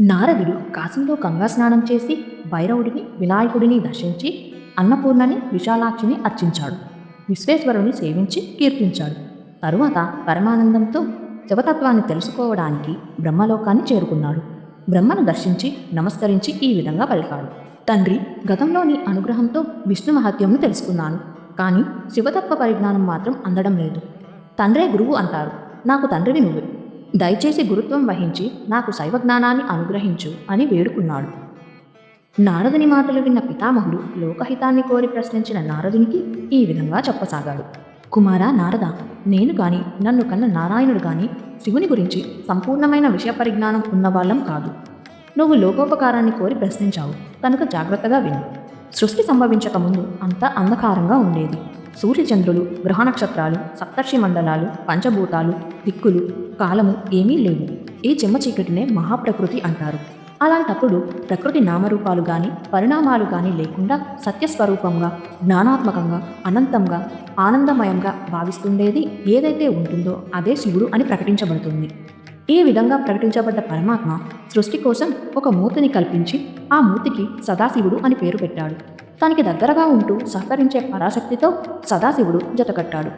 నారదుడు కాశీలో గంగా స్నానం చేసి భైరవుడిని వినాయకుడిని దర్శించి అన్నపూర్ణని విశాలాక్షిని అర్చించాడు. విశ్వేశ్వరుని సేవించి కీర్తించాడు. తరువాత పరమానందంతో శివతత్వాన్ని తెలుసుకోవడానికి బ్రహ్మలోకాన్ని చేరుకున్నాడు. బ్రహ్మను దర్శించి నమస్కరించి ఈ విధంగా పలికాడు. తండ్రి గతంలో నీ అనుగ్రహంతో విష్ణు మహత్యంను తెలుసుకున్నాను. కానీ శివతత్వ పరిజ్ఞానం మాత్రం అందడం లేదు. తండ్రే గురువు అంటారు. నాకు తండ్రివి నువ్వే. దయచేసి గురుత్వం వహించి నాకు శైవ జ్ఞానాన్ని అనుగ్రహించు అని వేడుకున్నాడు. నారదుని మాటలు విన్న పితామహుడు లోకహితాన్ని కోరి ప్రశ్నించిన నారదునికి ఈ విధంగా చెప్పసాగాడు. కుమారా నారద నేను కానీ నన్ను కన్న నారాయణుడు గాని శివుని గురించి సంపూర్ణమైన విషయ పరిజ్ఞానం ఉన్నవాళ్ళం కాదు. నువ్వు లోకోపకారాన్ని కోరి ప్రశ్నించావు కనుక జాగ్రత్తగా విను. సృష్టి సంభవించక ముందు అంతా అంధకారంగా ఉండేది. సూర్యచంద్రులు గ్రహ నక్షత్రాలు సప్తర్షి మండలాలు పంచభూతాలు దిక్కులు కాలము ఏమీ లేవు. ఈ చెమ్మ చీకటినే మహాప్రకృతి అంటారు. అలాంటప్పుడు ప్రకృతి నామరూపాలు కానీ పరిణామాలు కానీ లేకుండా సత్యస్వరూపంగా జ్ఞానాత్మకంగా అనంతంగా ఆనందమయంగా భావిస్తుండేది ఏదైతే ఉంటుందో అదే శివుడు అని ప్రకటించబడుతుంది. ఈ విధంగా ప్రకటించబడ్డ పరమాత్మ సృష్టి కోసం ఒక మూర్తిని కల్పించి ఆ మూర్తికి సదాశివుడు అని పేరు పెట్టాడు. తనకి దగ్గరగా ఉంటూ సహకరించే పరాశక్తితో సదాశివుడు జతకట్టాడు.